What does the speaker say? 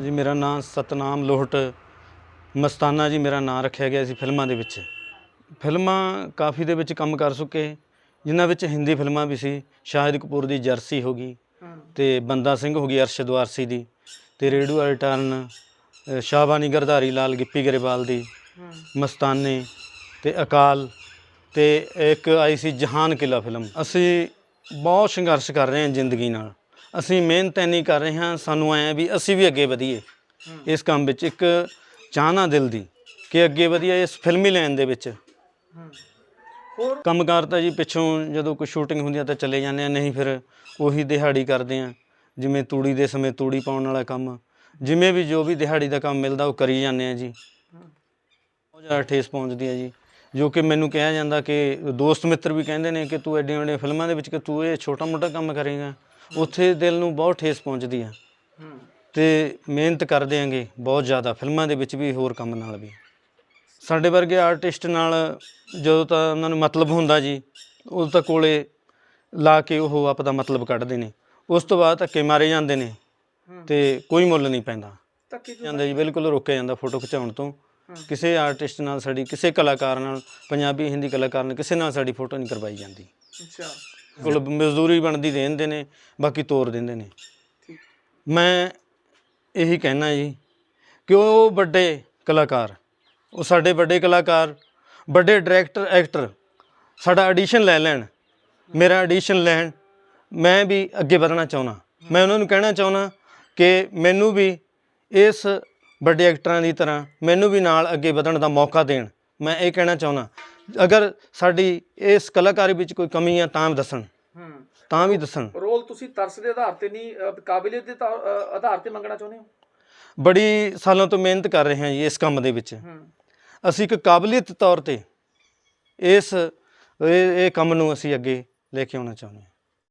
ਜੀ ਮੇਰਾ ਨਾਮ ਸਤਨਾਮ ਲੋਹਟ, ਮਸਤਾਨਾ ਜੀ ਮੇਰਾ ਨਾਮ ਰੱਖਿਆ ਗਿਆ ਸੀ ਫਿਲਮਾਂ ਦੇ ਵਿੱਚ। ਫਿਲਮਾਂ ਕਾਫੀ ਦੇ ਵਿੱਚ ਕੰਮ ਕਰ ਚੁੱਕੇ, ਜਿਨ੍ਹਾਂ ਵਿੱਚ ਹਿੰਦੀ ਫਿਲਮਾਂ ਵੀ ਸੀ, ਸ਼ਾਹਿਦ ਕਪੂਰ ਦੀ ਜਰਸੀ ਹੋ ਗਈ, ਤੇ ਬੰਦਾ ਸਿੰਘ ਹੋ ਗਈ ਅਰਸ਼ਦ ਵਾਰਸੀ ਦੀ, ਤੇ ਰੇਡੂ ਰਿਟਰਨ ਸ਼ਾਹਬਾਨੀ ਗਰਧਾਰੀ ਲਾਲ ਗਿੱਪੀ ਗਰੇਵਾਲ ਦੀ, ਮਸਤਾਨੇ ਤੇ ਅਕਾਲ, ਤੇ ਇੱਕ ਆਈ ਸੀ ਜਹਾਨ ਕਿਲਾ ਫਿਲਮ। ਅਸੀਂ ਬਹੁਤ ਸੰਘਰਸ਼ ਕਰ ਰਹੇ ਹਾਂ ਜ਼ਿੰਦਗੀ ਨਾਲ। ਅਸੀਂ ਮਿਹਨਤ ਇੰਨੀ ਕਰ ਰਹੇ ਹਾਂ ਸਾਨੂੰ ਐਂ ਵੀ ਅਸੀਂ ਵੀ ਅੱਗੇ ਵਧੀਏ। ਇਸ ਕੰਮ ਵਿੱਚ ਇੱਕ ਚਾਹਨਾ ਦਿਲ ਦੀ ਕਿ ਅੱਗੇ ਵਧੀਏ ਇਸ ਫਿਲਮੀ ਲਾਈਨ ਦੇ ਵਿੱਚ। ਹੋਰ? ਕੰਮਕਾਰ ਤਾਂ ਜੀ ਪਿੱਛੋਂ ਜਦੋਂ ਕੋਈ ਸ਼ੂਟਿੰਗ ਹੁੰਦੀ ਆ ਤਾਂ ਚਲੇ ਜਾਂਦੇ ਆ ਨਹੀਂ ਫਿਰ ਉਹੀ ਦਿਹਾੜੀ ਕਰਦੇ ਆ। ਜਿਵੇਂ ਤੂੜੀ ਦੇ ਸਮੇਂ ਤੂੜੀ ਪਾਉਣ ਵਾਲਾ ਕੰਮ ਜਿਵੇਂ ਵੀ ਜੋ ਵੀ ਦਿਹਾੜੀ ਦਾ ਕੰਮ ਮਿਲਦਾ ਉਹ ਕਰੀ ਜਾਂਦੇ ਆ ਜੀ। ਬਹੁਤ ਜ਼ਿਆਦਾ ਠੇਸ ਪਹੁੰਚਦੀ ਹੈ ਜੀ। ਜੋ ਕਿ ਮੈਨੂੰ ਕਿਹਾ ਜਾਂਦਾ ਕਿ ਦੋਸਤ ਮਿੱਤਰ ਵੀ ਕਹਿੰਦੇ ਨੇ ਕਿ ਤੂੰ ਐਡੀਆਂ ਵੱਡੀਆਂ ਫਿਲਮਾਂ ਦੇ ਵਿੱਚ ਕਿ ਤੂੰ ਇਹ ਛੋਟਾ ਮੋਟਾ ਕੰਮ ਕਰੇਗਾ। ਉੱਥੇ ਦਿਲ ਨੂੰ ਬਹੁਤ ਠੇਸ ਪਹੁੰਚਦੀ ਆ। ਤੇ ਮਿਹਨਤ ਕਰਦੇ ਆਂਗੇ ਬਹੁਤ ਜ਼ਿਆਦਾ ਫਿਲਮਾਂ ਦੇ ਵਿੱਚ ਵੀ ਹੋਰ ਕੰਮ ਨਾਲ ਵੀ। ਸਾਡੇ ਵਰਗੇ ਆਰਟਿਸਟ ਨਾਲ ਜਦੋਂ ਤਾਂ ਉਹਨਾਂ ਨੂੰ ਮਤਲਬ ਹੁੰਦਾ ਜੀ ਉਦੋਂ ਤਾਂ ਕੋਲੇ ਲਾ ਕੇ ਉਹ ਆਪਦਾ ਮਤਲਬ ਕੱਢਦੇ ਨੇ। ਉਸ ਤੋਂ ਬਾਅਦ ਧੱਕੇ ਮਾਰੇ ਜਾਂਦੇ ਨੇ ਤੇ ਕੋਈ ਮੁੱਲ ਨਹੀਂ ਪੈਂਦਾ। ਜਾਂਦਾ ਜੀ ਬਿਲਕੁਲ ਰੋਕਿਆ ਜਾਂਦਾ ਫੋਟੋ ਖਿਚਾਉਣ ਤੋਂ। ਕਿਸੇ ਆਰਟਿਸਟ ਨਾਲ ਸਾਡੀ ਕਿਸੇ ਕਲਾਕਾਰ ਨਾਲ ਪੰਜਾਬੀ ਹਿੰਦੀ ਕਲਾਕਾਰ ਨਾਲ ਕਿਸੇ ਨਾਲ ਸਾਡੀ ਫੋਟੋ ਨਹੀਂ ਕਰਵਾਈ ਜਾਂਦੀ। ਅੱਛਾ। ਕੋਲ ਮਜ਼ਦੂਰੀ ਬਣਦੀ ਦੇ ਦਿੰਦੇ ਨੇ, ਬਾਕੀ ਤੋਰ ਦਿੰਦੇ ਨੇ। ਮੈਂ ਇਹੀ ਕਹਿਣਾ ਜੀ ਕਿ ਉਹ ਵੱਡੇ ਕਲਾਕਾਰ, ਉਹ ਸਾਡੇ ਵੱਡੇ ਕਲਾਕਾਰ, ਵੱਡੇ ਡਾਇਰੈਕਟਰ, ਐਕਟਰ, ਸਾਡਾ ਆਡੀਸ਼ਨ ਲੈ ਲੈਣ, ਮੇਰਾ ਆਡੀਸ਼ਨ ਲੈਣ, ਮੈਂ ਵੀ ਅੱਗੇ ਵਧਣਾ ਚਾਹੁੰਦਾ। ਮੈਂ ਉਹਨਾਂ ਨੂੰ ਕਹਿਣਾ ਚਾਹੁੰਦਾ ਕਿ ਮੈਨੂੰ ਵੀ ਇਸ ਵੱਡੇ ਐਕਟਰਾਂ ਦੀ ਤਰ੍ਹਾਂ, ਮੈਨੂੰ ਵੀ ਨਾਲ ਅੱਗੇ ਵਧਣ ਦਾ ਮੌਕਾ ਦੇਣ। ਮੈਂ ਇਹ ਕਹਿਣਾ ਚਾਹੁੰਦਾ ਅਗਰ ਸਾਡੀ ਇਸ ਕਲਾਕਾਰੀ ਵਿੱਚ ਕੋਈ ਕਮੀ ਆ ਤਾਂ ਦੱਸਣ। ਹੂੰ। ਤਾਂ ਵੀ ਦੱਸਣ। ਰੋਲ ਤੁਸੀਂ ਤਰਸ ਦੇ ਆਧਾਰ ਤੇ ਨਹੀਂ ਅ, ਕਾਬਲੀਅਤ ਦੇ ਤਾਂ- ਆਧਾਰ ਤੇ ਮੰਗਣਾ ਚਾਹੁੰਦੇ ਹੋ? ਬੜੀ ਸਾਲਾਂ ਤੋਂ ਮਿਹਨਤ ਕਰ ਰਹੇ ਹਾਂ ਜੀ ਇਸ ਕੰਮ ਦੇ ਵਿੱਚ। ਹੂੰ। ਅਸੀਂ ਇੱਕ ਕਾਬਲੀਅਤ ਤੌਰ ਤੇ ਇਸ ਇਹ ਇਹ ਕੰਮ ਨੂੰ ਅਸੀਂ ਅੱਗੇ ਲੈ ਕੇ ਆਉਣਾ ਚਾਹੁੰਦੇ ਹਾਂ।